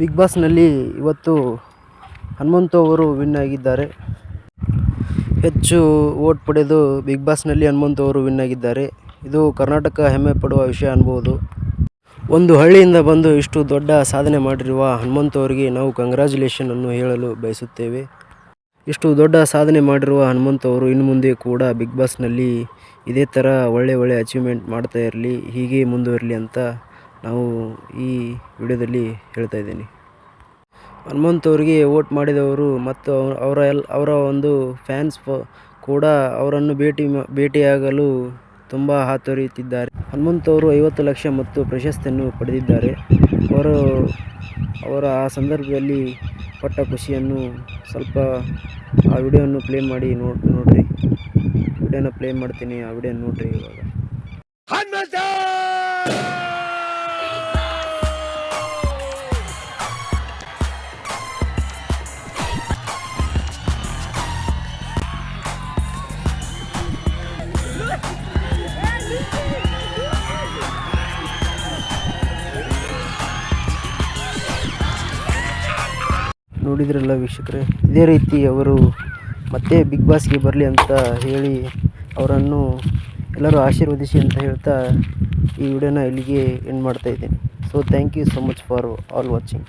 Big ಬಾಸ್ನಲ್ಲಿ ಇವತ್ತು ಹನುಮಂತು ಅವರು win ಆಗಿದ್ದಾರೆ. ಹೆಚ್ಚು ಓಟ್ ಪಡೆದು ಬಿಗ್ ಬಾಸ್ನಲ್ಲಿ ಹನುಮಂತು ಅವರು ವಿನ್ ಆಗಿದ್ದಾರೆ. ಇದು ಕರ್ನಾಟಕ ಹೆಮ್ಮೆ ಪಡುವ ವಿಷಯ ಅನ್ಬೋದು. ಒಂದು ಹಳ್ಳಿಯಿಂದ ಬಂದು ಇಷ್ಟು ದೊಡ್ಡ ಸಾಧನೆ ಮಾಡಿರುವ ಹನುಮಂತು ಅವರಿಗೆ ನಾವು ಕಂಗ್ರ್ಯಾಚುಲೇಷನ್ ಅನ್ನು ಹೇಳಲು ಬಯಸುತ್ತೇವೆ. ಇಷ್ಟು ದೊಡ್ಡ ಸಾಧನೆ ಮಾಡಿರುವ ಹನುಮಂತು ಅವರು ಇನ್ನು ಮುಂದೆ ಕೂಡ ಬಿಗ್ ಬಾಸ್ನಲ್ಲಿ ಇದೇ ಥರ ಒಳ್ಳೆ ಒಳ್ಳೆ ಅಚೀವ್ಮೆಂಟ್ ಮಾಡ್ತಾ ಇರಲಿ, ಹೀಗೆ ಮುಂದುವರಲಿ ಅಂತ ನಾವು ಈ ವಿಡಿಯೋದಲ್ಲಿ ಹೇಳ್ತಾ ಇದ್ದೀನಿ. ಹನುಮಂತ್ ಅವರಿಗೆ ವೋಟ್ ಮಾಡಿದವರು ಮತ್ತು ಅವ- ಅವರ ಎಲ್, ಅವರ ಒಂದು ಫ್ಯಾನ್ಸ್ ಕೂಡ ಅವರನ್ನು ಭೇಟಿ ಭೇಟಿಯಾಗಲು ತುಂಬ ಹಾತೊರೆಯುತ್ತಿದ್ದಾರೆ. ಹನುಮಂತ್ ಅವರು ಐವತ್ತು ಲಕ್ಷ ಮತ್ತು ಪ್ರಶಸ್ತಿಯನ್ನು ಪಡೆದಿದ್ದಾರೆ. ಅವರು, ಅವರ ಆ ಸಂದರ್ಭದಲ್ಲಿ ಪಟ್ಟ ಖುಷಿಯನ್ನು ಸ್ವಲ್ಪ ಆ ವಿಡಿಯೋವನ್ನು ಪ್ಲೇ ಮಾಡಿ ನೋಡಿ, ನೋಡಿರಿ. ವಿಡಿಯೋನ ಪ್ಲೇ ಮಾಡ್ತೀನಿ, ಆ ವಿಡಿಯೋ ನೋಡಿರಿ ಇವಾಗ. ನೋಡಿದ್ರಲ್ಲ ವೀಕ್ಷಕರೇ? ಇದೇ ರೀತಿ ಅವರು ಮತ್ತೆ ಬಿಗ್ ಬಾಸ್ಗೆ ಬರಲಿ ಅಂತ ಹೇಳಿ ಅವರನ್ನು ಎಲ್ಲರೂ ಆಶೀರ್ವದಿಸಿ ಅಂತ ಹೇಳ್ತಾ ಈ ವಿಡಿಯೋನ ಇಲ್ಲಿಗೆ ಎಂಡ್ ಮಾಡ್ತಾ ಇದ್ದೀನಿ. So thank you so much for all watching